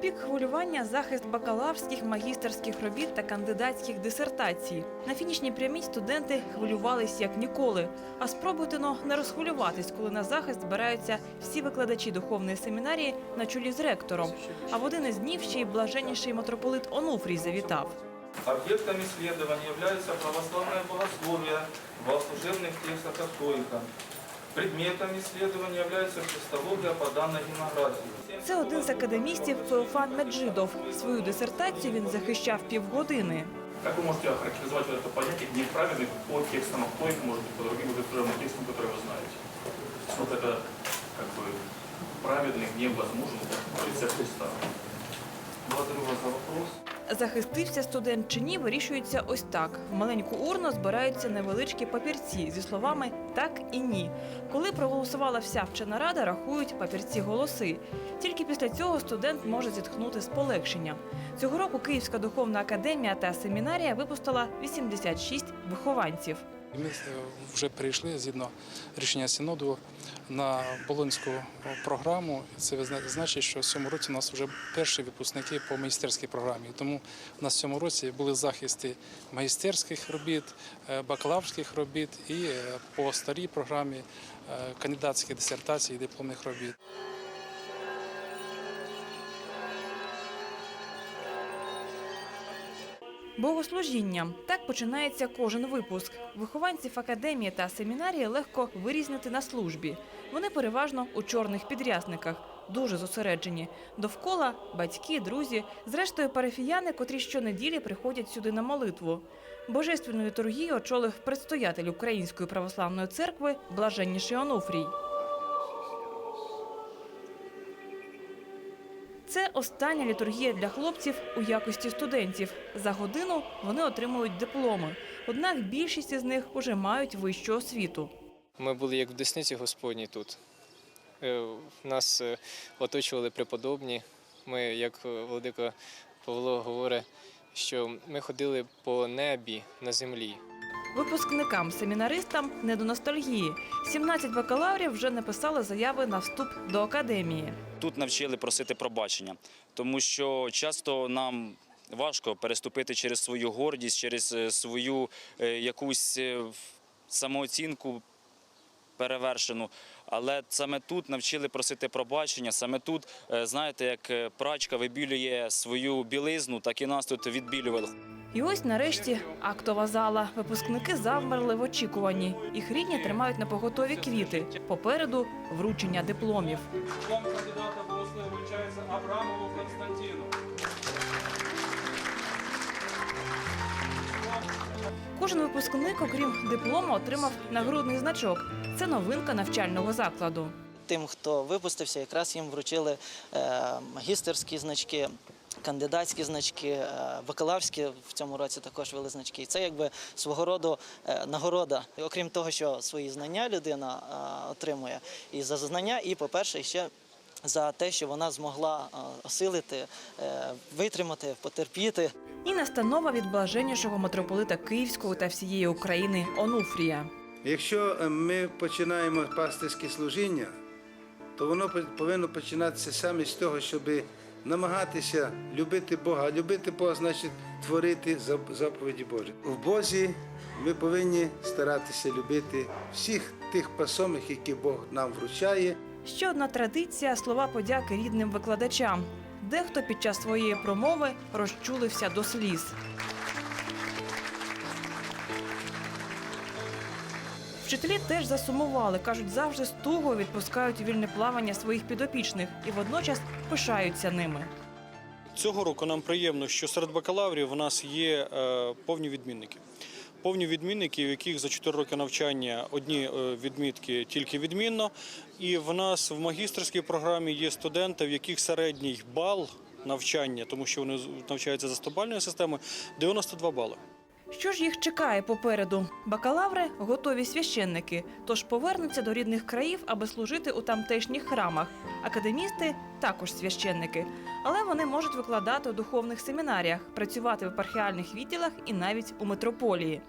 пік хвилювання захист бакалаврських, магістерських робіт та кандидатських дисертацій. На фінішній прямій студенти хвилювались як ніколи. А спробуйте но не розхвилюватись, коли на захист збираються всі викладачі духовної семінарії на чолі з ректором. А в один із днів ще й блаженніший митрополит Онуфрій завітав. Объектом исследования является православное богословие в богослужебных текстах католика. Предметом исследования является христология по данной гимнографии. Це один з академістів Феофан Меджидов. Свою дисертацію він захищав півгодини. Как вы можете охарактеризовать вот это понятие неправильный по текстам Апоик, может быть, по другим богослужебным текстам, которые вы знаете? Вот это как бы праведный гнев возможен в лице Христа. Благодарю вас за вопрос. Захистився студент чи ні, вирішується ось так. В маленьку урну збираються невеличкі папірці зі словами так і ні. Коли проголосувала вся вчена рада, рахують папірці голоси. Тільки після цього студент може зітхнути з полегшенням. Цього року Київська духовна академія та семінарія випустила 86 вихованців. Ми е, вже перейшли згідно рішення синоду на болонську програму. Це значить, що в цьому році у нас вже перші випускники по магістерській програмі. Тому у нас в цьому році були захисти магістерських робіт, е, бакалаврських робіт і е, по старій програмі кандидатських дисертацій і дипломних робіт. Богослужіння так починається кожен випуск. Вихованців академії та семінарії легко вирізнити на службі. Вони переважно у чорних підрясниках, дуже зосереджені. Довкола батьки, друзі, зрештою парафіяни, котрі щонеділі приходять сюди на молитву. Божественну літургію очолив предстоятель Української православної церкви блаженніший Онуфрій. Остання літургія для хлопців у якості студентів. За годину вони отримують дипломи. Однак більшість із них уже мають вищу освіту. Ми були як в Десниці Господній тут. Е, Нас е, оточували преподобні. Ми, як е, владика Павло говорить, що ми ходили по небі на землі. Випускникам, семінаристам не до ностальгії. 17 бакалаврів вже написали заяви на вступ до академії. Тут навчили просити пробачення, тому що часто нам важко переступити через свою гордість, через е, свою е, якусь е, самооцінку перевершену. Але саме тут навчили просити пробачення. Саме тут, знаєте, як прачка вибілює свою білизну, так і нас тут відбілювали. І ось нарешті актова зала. Випускники завмерли в очікуванні. Їх рідні тримають на поготові квіти. Попереду вручення дипломів. Диплом кандидата богословия вручается Абрамову Константину. Кожен випускник, окрім диплому, отримав нагрудний значок. Це новинка навчального закладу. Тим, хто випустився, якраз їм вручили е, магістерські значки. Кандидатські значки, е, бакалаврські в цьому році також вели значки. І це якби свого роду е, нагорода. Окрім того, що свої знання людина е, отримує і за знання, і, по-перше, ще за те, що вона змогла е, осилити, е, витримати, потерпіти. І настанова від блаженнішого митрополита Київського та всієї України Онуфрія. Якщо е, ми починаємо пастирське служіння, то воно по- повинно починатися саме з того, щоб намагатися любити Бога. Любити Бога значить творити зап- заповіді Божі. В Бозі ми повинні старатися любити всіх тих пасомих, які Бог нам вручає. Ще одна традиція слова подяки рідним викладачам. Дехто під час своєї промови розчулився до сліз. Вчителі теж засумували, кажуть, завжди з тугою відпускають вільне плавання своїх підопічних і водночас пишаються ними. Цього року нам приємно, що серед бакалаврів у нас є е, повні відмінники. Повні відмінники, в яких за 4 роки навчання одні е, відмітки тільки відмінно. І в нас в магістерській програмі є студенти, в яких середній бал навчання, тому що вони навчаються за стобальною системою, 92 бали. Що ж їх чекає попереду? Бакалаври готові священники, тож повернуться до рідних країв, аби служити у тамтешніх храмах. Академісти також священники, але вони можуть викладати у духовних семінаріях, працювати в епархіальних відділах і навіть у митрополії.